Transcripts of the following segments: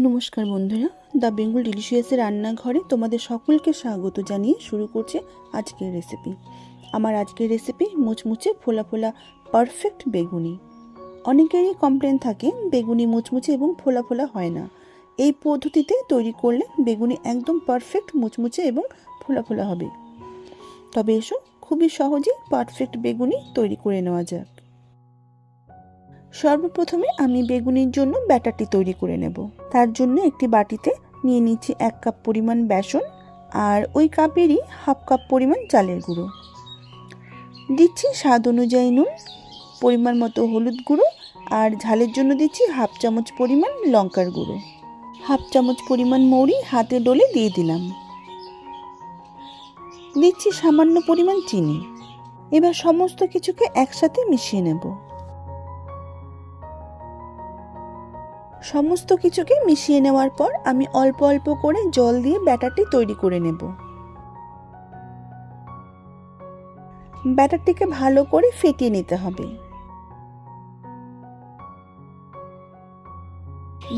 নমস্কার বন্ধুরা, দ্য বেঙ্গল ডিলিশিয়াসের রান্নাঘরে তোমাদের সকলকে স্বাগত জানিয়ে শুরু করছে আজকের রেসিপি আমার আজকের রেসিপি মুচমুচে ফোলা ফোলা পারফেক্ট বেগুনি। অনেকেরই কমপ্লেন থাকে বেগুনি মুচমুচে এবং ফোলা ফোলা হয় না। এই পদ্ধতিতে তৈরি করলে বেগুনি একদম পারফেক্ট মুচমুচে এবং ফোলা ফোলা হবে। তবে এসো, খুবই সহজেই পারফেক্ট বেগুনি তৈরি করে নেওয়া যাক। সর্বপ্রথমে আমি বেগুনির জন্য ব্যাটারটি তৈরি করে নেব। তার জন্য একটি বাটিতে নিয়ে নিচ্ছি এক কাপ পরিমাণ বেসন আর ওই কাপেরই হাফ কাপ পরিমাণ চালের গুঁড়ো। দিচ্ছি স্বাদ অনুযায়ী নুন, পরিমাণ মতো হলুদ গুঁড়ো আর ঝালের জন্য দিচ্ছি হাফ চামচ পরিমাণ লঙ্কার গুঁড়ো। হাফ চামচ পরিমাণ মৌরি হাতে ডলে দিয়ে দিলাম। দিচ্ছি সামান্য পরিমাণ চিনি। এবার সমস্ত কিছুকে একসাথে মিশিয়ে নেব। সমস্ত কিছুকে মিশিয়ে নেওয়ার পর আমি অল্প অল্প করে জল দিয়ে ব্যাটারটি তৈরি করে নেব। ব্যাটারটিকে ভালো করে ফেটিয়ে নিতে হবে।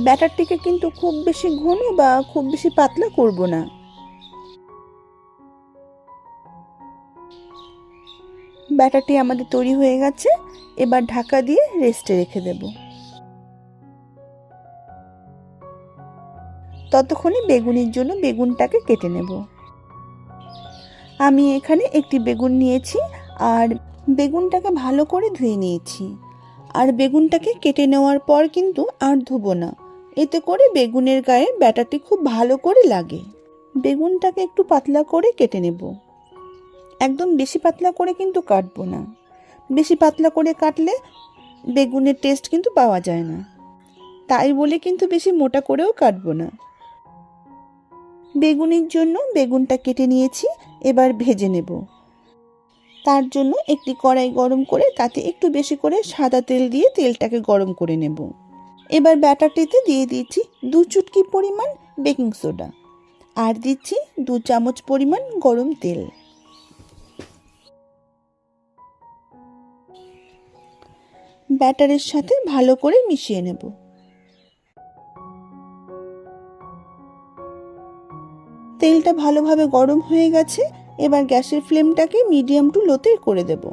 ব্যাটারটিকে কিন্তু খুব বেশি ঘন বা খুব বেশি পাতলা করব না। ব্যাটারটি আমাদের তৈরি হয়ে গেছে। এবার ঢাকা দিয়ে রেস্টে রেখে দেবো। ততক্ষণে বেগুনের জন্য বেগুনটাকে কেটে নেব। আমি এখানে একটি বেগুন নিয়েছি আর বেগুনটাকে ভালো করে ধুয়ে নিয়েছি। আর বেগুনটাকে কেটে নেওয়ার পর কিন্তু আর ধুবো না। এতে করে বেগুনের গায়ে ব্যাটারটি খুব ভালো করে লাগে। বেগুনটাকে একটু পাতলা করে কেটে নেব। একদম বেশি পাতলা করে কিন্তু কাটবো না। বেশি পাতলা করে কাটলে বেগুনের টেস্ট কিন্তু পাওয়া যায় না। তাই বলে কিন্তু বেশি মোটা করেও কাটবো না। বেগুনের জন্য বেগুনটা কেটে নিয়েছি, এবার ভেজে নেব। তার জন্য একটি কড়াই গরম করে তাতে একটু বেশি করে সাদা তেল দিয়ে তেলটাকে গরম করে নেব। এবার ব্যাটারটিতে দিয়ে দিচ্ছি দু চুটকি পরিমাণ বেকিং সোডা আর দিচ্ছি দু চামচ পরিমাণ গরম তেল। ব্যাটারের সাথে ভালো করে মিশিয়ে নেব। তেলটা ভালোভাবে গরম হয়ে গেছে, এবার গ্যাসের ফ্লেমটাকে মিডিয়াম টু লোতে করে দেব।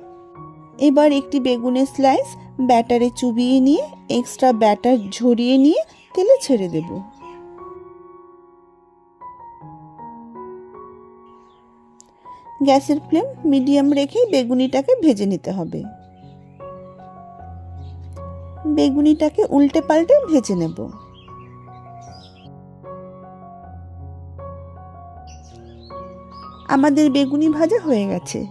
এবার একটি বেগুনের স্লাইস ব্যাটারে চুবিয়ে নিয়ে, এক্সট্রা ব্যাটার ঝরিয়ে নিয়ে তেলে ছেড়ে দেব। গ্যাসের ফ্লেম মিডিয়াম রেখে বেগুনিটাকে ভেজে নিতে হবে। বেগুনিটাকে উল্টে পাল্টে ভেজে নেব। আমাদের বেগুনি ভাজা হয়ে গেছে।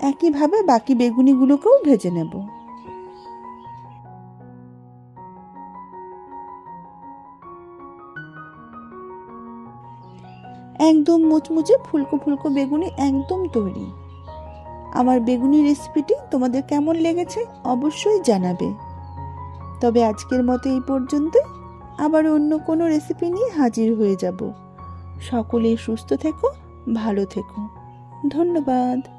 একইভাবে বাকি বেগুনিগুলোকেও ভেজে নেব। একদম মুচমুচে ফুলকো ফুলকো বেগুনি একদম তৈরি। আমার বেগুনি রেসিপিটি তোমাদের কেমন লেগেছে অবশ্যই জানাবে। তবে আজকের মতো এই পর্যন্তই। আবার অন্য কোনো রেসিপি নিয়ে হাজির হয়ে যাব। সকলেই সুস্থ থেকো ভালো থেকো। ধন্যবাদ।